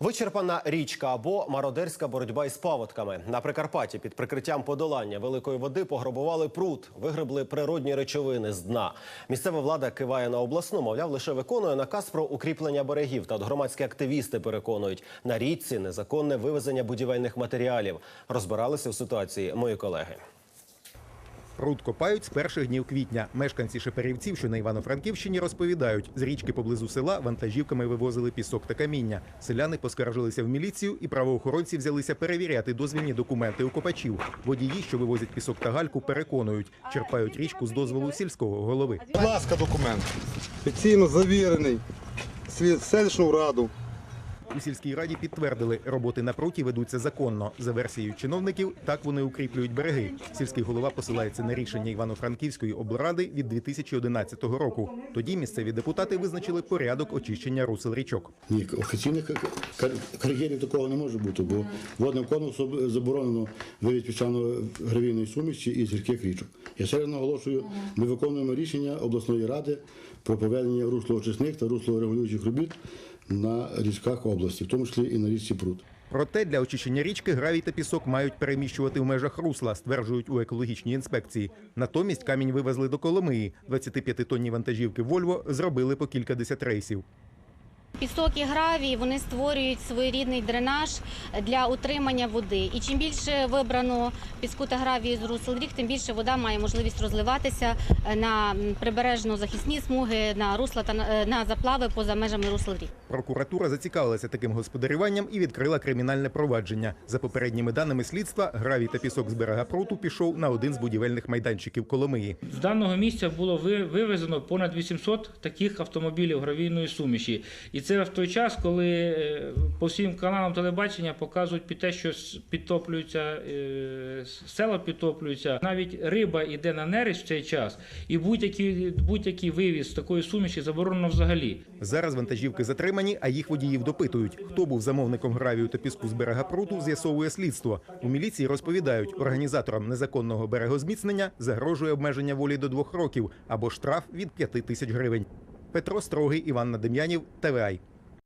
Вичерпана річка або мародерська боротьба із паводками. На Прикарпатті під прикриттям подолання великої води пограбували пруд, вигребли природні речовини з дна. Місцева влада киває на обласну, мовляв, лише виконує наказ про укріплення берегів. Та громадські активісти переконують, на річці незаконне вивезення будівельних матеріалів. Розбиралися в ситуації мої колеги. Пруд копають з перших днів квітня. Мешканці Шепарівців, що на Івано-Франківщині, розповідають, з річки поблизу села вантажівками вивозили пісок та каміння. Селяни поскаржилися в міліцію, і правоохоронці взялися перевіряти дозвільні документи у копачів. Водії, що вивозять пісок та гальку, переконують, черпають річку з дозволу сільського голови. Будь ласка, документ. Офіційно завірений. Світ селищну раду. У сільській раді підтвердили, роботи на пруті ведуться законно. За версією чиновників, так вони укріплюють береги. Сільський голова посилається на рішення Івано-Франківської облради від 2011 року. Тоді місцеві депутати визначили порядок очищення русел річок. Ні, офіційних кар- кар- кар'єрів такого не може бути, бо водним конкурсом заборонено вивід піщано-гравійної суміші із гірських річок. Я ще раз наголошую, ми виконуємо рішення обласної ради про проведення руслоочисних та руслорегулюючих робіт на річках області, в тому числі і на річці Прут. Проте для очищення річки гравій та пісок мають переміщувати в межах русла, стверджують у екологічній інспекції. Натомість камінь вивезли до Коломиї. 25-тонні вантажівки Вольво зробили по кількадесят рейсів. Пісок і гравій вони створюють своєрідний дренаж для утримання води. І чим більше вибрано піску та гравію з русел рік, тим більше вода має можливість розвиватися на прибережно-захисні смуги, на русла та на- е, заплави поза межами русел рік. Прокуратура зацікавилася таким господарюванням і відкрила кримінальне провадження. За попередніми даними слідства, гравій та пісок з берега пруту пішов на один з будівельних майданчиків Коломиї. З даного місця було вивезено понад 800 таких автомобілів гравійної суміші. І це в той час, коли е, по всім каналам телебачення показують під те, що підтоплюються е, села підтоплюються. Навіть риба йде на нерест в цей час, і будь-який будь-який вивіз такої суміші заборонено взагалі. Зараз вантажівки затримані, а їх водіїв допитують. Хто був замовником гравію та піску з берега пруту, з'ясовує слідство. У міліції розповідають, організаторам незаконного берегозміцнення загрожує обмеження волі до двох років або штраф від п'яти тисяч гривень. Петро Строгий, Іван Надем'янів, ТВАЙ.